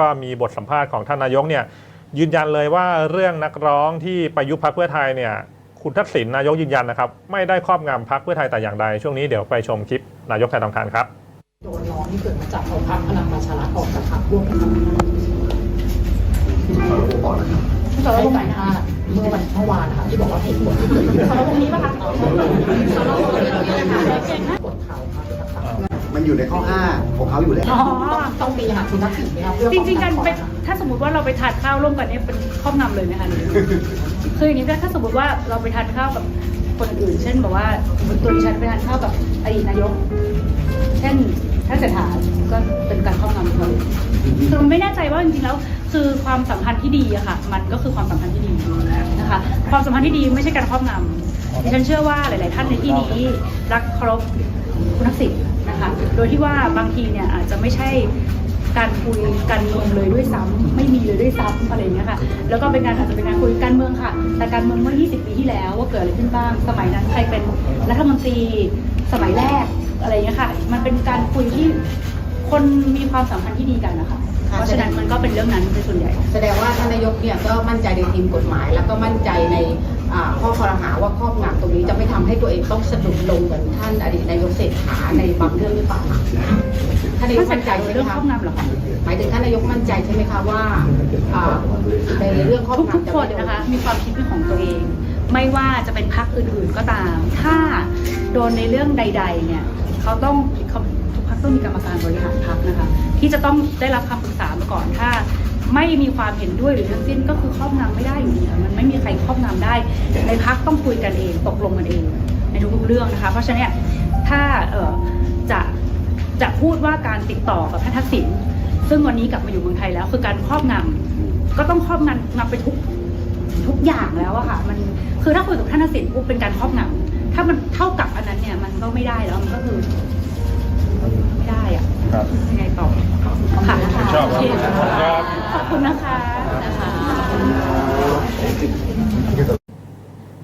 ก็มีบทสัมภาษณ์ของท่านนายกเนี่ยยืนยันเลยว่าเรื่องนักร้องที่ไปยุบพักเพื่อไทยเนี่ยคุณทักษิณนายกยืนยันนะครับ ไม่ได้ครอบงำพักเพื่อไทยแต่อย่างใด ช่วงนี้เดี๋ยวไปชมคลิปนายกแทนทองทานครับโดนร้องที่เกิดมาจากเอาพรรคพลังประชารัฐออกจากพรรคร่วมกันทำงานสารวัตรชาติเมื่อวันเมื่อวานนะคะที่บอกว่าเหตุผลที่เกิดขึ้นสารวัตรนี้ป่ะคะกดข่าวค่ะเป็นข่าว มันอยู่ในข้อ5ของเขาอยู่แล้วอ๋อต้องมีหาคุณทักษิณไหมคะเพื่อจริงๆการไปป้องถ้าสมมติว่าเราไปทานข้าวร่วมกันเนี่ยเป็นครอบงำเลยไหมคะหรือคืออย่างนี้ถ้าสมมติว่าเราไปทานข้าวกับคนอื่น เช่นแบบว่าตัวดิฉันไปทานข้าวกับอดีตนายก เช่นท่านเศรษฐาก็เป็นการครอบงำเขาคือมันไม่แน่ใจว่าจริงๆแล้วคือความสัมพันธ์ที่ดีอะค่ะ มันก็คือความสัมพันธ์ที่ดีนะคะ ความสัมพันธ์ที่ดีไม่ใช่การครอบงำดิฉันเชื่อว่าหลาย ๆ ท่านในที่นี้รักเคารพ คุณทักษิณนะคะ โดยที่ว่าบางทีเนี่ยอาจจะไม่ใช่การคุยการเมืองเลยด้วยซ้ำไม่มีเลยด้วยซ้ำอะไรอย่างเงี้ยค่ะ แล้วก็เป็นการอาจจะเป็นการคุยการเมืองค่ะ แต่การเมืองเมื่อ 20 ปีที่แล้วว่าเกิดอะไรขึ้นบ้าง สมัยนั้นใครเป็นรัฐมนตรีสมัยแรกอะไรอย่างเงี้ยค่ะ มันเป็นการคุยที่คนมีความสัมพันธ์ที่ดีกันนะคะ เพราะฉะนั้นมันก็เป็นเรื่องนั้นเป็นส่วนใหญ่ แสดงว่าท่านนายกเนี่ยก็มั่นใจในทีมกฎหมาย แล้วก็มั่นใจในอ่า ข้อคอรหาว่าครอบงำตรงนี้จะไม่ทำให้ตัวเองต้องสะดุดลงเหมือนท่านอดีตนายกเศรษฐาในบางเรื่องหรือเปล่าคะท่านนายกมั่นใจใช่ไหมเรื่องคะครอบงำเหรอคะหมายถึงท่านนายกมั่นใจใช่ไหมคะว่าอ่าในเรื่องครอบทุกงำทุกจะคนไม่โดนะคะมีความคิดเป็นของตัวเอง ไม่ว่าจะเป็นพักอื่นๆก็ตาม ถ้าโดนในเรื่องใด ๆ เนี่ยเขาต้องเขาทุกพักต้องมีกรรมการบริหารพักนะคะ ที่จะต้องได้รับคำปรึกษามาก่อนถ้า ไม่มีความเห็นด้วยหรือทั้งสิ้นก็คือครอบงำไม่ได้อยู่ดีค่ะมันไม่มีใครครอบงำได้ ในพักต้องคุยกันเองตกลงกันเองในทุกๆเรื่องนะคะ เพราะฉะนั้นเนี่ยถ้าเอ่อจะจะพูดว่าการติดต่อกับท่านทักษิณซึ่งวันนี้กลับมาอยู่เมืองไทยแล้ว คือการครอบงำก็ต้องครอบงำงำไปทุกทุกอย่างแล้วอะค่ะมันคือถ้าคุยกับท่านทักษิณปุ๊บเป็นการครอบงำถ้ามันเท่ากับอันนั้นเนี่ยมันก็ไม่ได้แล้วมันก็คือไม่ได้อะครับยังไงต่อค่ะชอบ ครับโเคขอบคุณนะคะนะคะ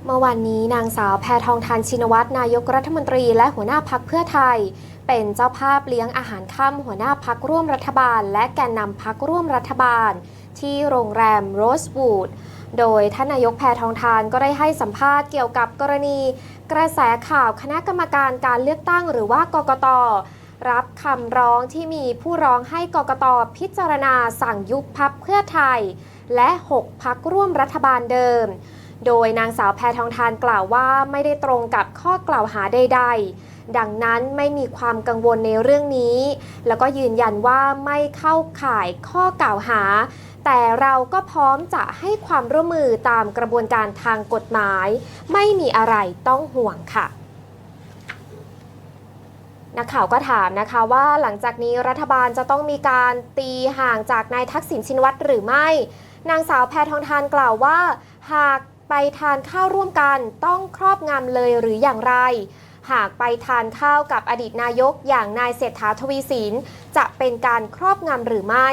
เมื่อวานนี้นางสาวแพทองทานชินวัตรนายกรัฐมนตรีและหัวหน้าพักเพื่อไทย เป็นเจ้าภาพเลี้ยงอาหารค่ำหัวหน้าพักร่วมรัฐบาล และแกนนำพักร่วมรัฐบาล ที่โรงแรมโรสวูดโดยท่านนายกแพทองทานก็ได้ให้สัมภาษณ์เกี่ยวกับกรณี กระแสข่าวคณะกรรมการการเลือกตั้งหรือว่ากกต รับคำร้องที่มีผู้ร้องให้กกตพิจารณาสั่งยุบพักเพื่อไทย และ 6 พักร่วมรัฐบาลเดิม โดยนางสาวแพทองทานกล่าวว่าไม่ได้ตรงกับข้อกล่าวหาใด ๆ ดังนั้นไม่มีความกังวลในเรื่องนี้ แล้วก็ยืนยันว่าไม่เข้าข่ายข้อกล่าวหา แต่เราก็พร้อมจะให้ความร่วมมือตามกระบวนการทางกฎหมาย ไม่มีอะไรต้องห่วงค่ะ นักข่าวก็ถามนะคะว่าหลังจากนี้รัฐบาลจะต้องมีการตีห่างจากนายทักษิณชินวัตรหรือไม่ นางสาวแพทองทานกล่าวว่า หากไปทานข้าวร่วมกันต้องครอบงำเลยหรืออย่างไร หากไปทานข้าวกับอดีตนายกอย่างนายเศรษฐาทวีสินจะเป็นการครอบงำหรือไม่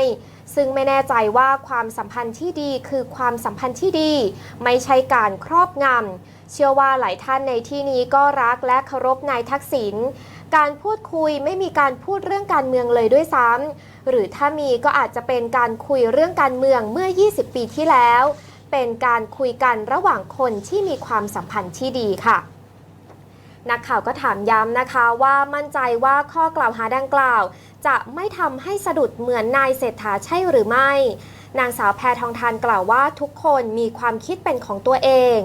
ซึ่งไม่แน่ใจว่าความสัมพันธ์ที่ดีคือความสัมพันธ์ที่ดี ไม่ใช่การครอบงำเชื่อว่าหลายท่านในที่นี้ก็รักและเคารพนายทักษิณ การพูดคุยไม่มีการพูดเรื่องการเมืองเลยด้วยซ้ำหรือถ้ามีก็อาจจะเป็นการคุยเรื่องการเมืองเมื่อ 20 ปีที่แล้ว เป็นการคุยกันระหว่างคนที่มีความสัมพันธ์ที่ดีค่ะนักข่าวก็ถามย้ำนะคะว่ามั่นใจว่าข้อกล่าวหาดังกล่าว จะไม่ทำให้สะดุดเหมือนนายเศรษฐาใช่หรือไม่ นางสาวแพทองทานกล่าวว่าทุกคนมีความคิดเป็นของตัวเอง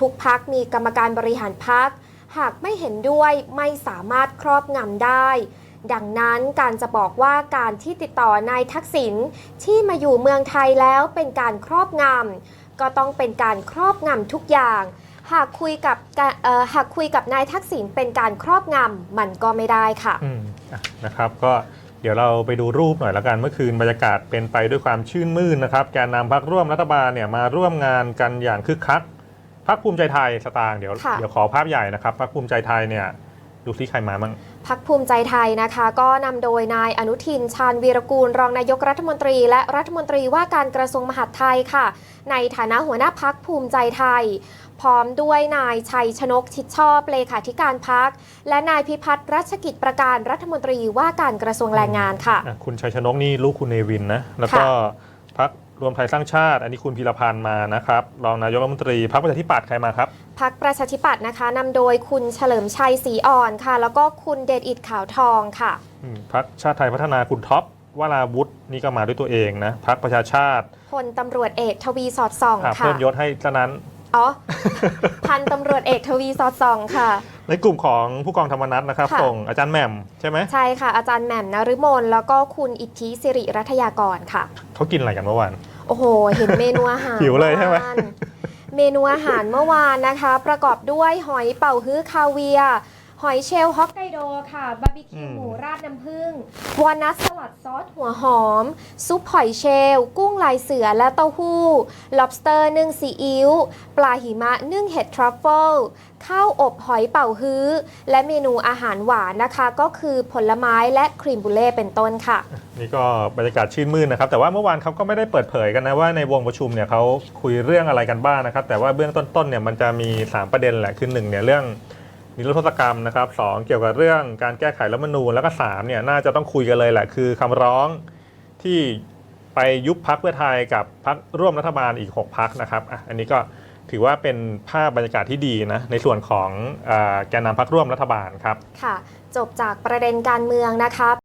ทุกพักมีกรรมการบริหารพัก หากไม่เห็นด้วยไม่สามารถครอบงำได้ ดังนั้นการจะบอกว่าการที่ติดต่อนายทักษิณที่มาอยู่เมืองไทยแล้วเป็นการครอบงำก็ต้องเป็นการครอบงำทุกอย่าง หากคุยกับหากคุยกับนายทักษิณเป็นการครอบงำมันก็ไม่ได้ค่ะอืมอะนะครับก็เดี๋ยวเราไปดูรูปหน่อยละกันเมื่อคืนบรรยากาศเป็นไปด้วยความชื่นมื่นนะครับแกนนำพักร่วมรัฐบาลเนี่ยมาร่วมงานกันอย่างคึกคัก พักภูมิใจไทยสตางค์เดี๋ยวค่ะ เดี๋ยวขอภาพใหญ่นะครับพักภูมิใจไทยเนี่ยดูซิใครมามั่ง พักภูมิใจไทยนะคะ ก็นำโดยนายอนุทินชาญวีรกูล รองนายกรัฐมนตรี และรัฐมนตรีว่าการกระทรวงมหาดไทยค่ะ ในฐานะหัวหน้าพักภูมิใจไทย พร้อมด้วยนายชัยชนกชิดชอบเลขาธิการพัก และนายพิพัฒน์รัชกิจประการรัฐมนตรีว่าการกระทรวงแรงงานค่ะ อะคุณชัยชนกนี่ลูกคุณเนวินนะ แล้วก็พัก รวมไทยสร้างชาติ อันนี้คุณพีรพันธ์มานะครับรองนายกรัฐมนตรีพักประชาธิปัตย์ใครมาครับพักประชาธิปัตย์นะคะนำโดยคุณเฉลิมชัยศรีอ่อนค่ะ แล้วก็คุณเดชอิดขาวทองค่ะอืมพักชาติไทยพัฒนาคุณท็อปวราวุฒินี่ก็มาด้วยตัวเองนะพักประชาชาติพลตำรวจเอกทวีสอดส่องอะค่ะเพิ่มยศให้ซะนั้น อ๋อ พันตำรวจเอกทวีสอดส่องค่ะ ในกลุ่มของผู้กองธรรมนัฐนะครับค่ะ ส่งอาจารย์แหม่มใช่ไหมใช่ค่ะอาจารย์แหม่มนฤมลแล้วก็คุณอิทธิสิริรัตยากรค่ะเขากินอะไรกันเมื่อวาน โอ้โห เห็นเมนูอาหารหิวเลยใช่ไหมวานเมนูอาหารเมื่อวานนะคะ ประกอบด้วยหอยเป่าฮื้อคาเวียร์ หอยเชลล์ฮอกไกโดค่ะบาร์บีคิวหมูราดน้ำผึ้งวอลนัทสลัดซอสหัวหอม ซุปหอยเชลล์กุ้งลายเสือและเต้าหู้ lobster นึ่งซีอิ๊วปลาหิมะนึ่งเห็ดทรัฟเฟิลข้าวอบหอยเป่าฮื้อ และเมนูอาหารหวานนะคะ ก็คือผลไม้และครีมบูเล่เป็นต้นค่ะ นี่ก็บรรยากาศชื่นมื่นนะครับ แต่ว่าเมื่อวานเขาก็ไม่ได้เปิดเผยกันนะว่าในวงประชุมเนี่ยเขาคุยเรื่องอะไรกันบ้างนะครับ แต่ว่าเบื้องต้นๆเนี่ยมันจะมี 3 ประเด็นแหละคือหนึ่งเนี่ยเรื่อง นิรโทษกรรมนะครับสองเกี่ยวกับเรื่องการแก้ไขรัฐธรรมนูญแล้วก็3เนี่ยน่าจะต้องคุยกันเลยแหละคือคำร้องที่ไปยุบพักเพื่อไทยกับพักร่วมรัฐบาลอีก 6 พักนะครับอะอันนี้ก็ถือว่าเป็นภาพบรรยากาศที่ดีนะในส่วนของอแกนนำพักร่วมรัฐบาลครับ ค่ะ จบจากประเด็นการเมืองนะครับ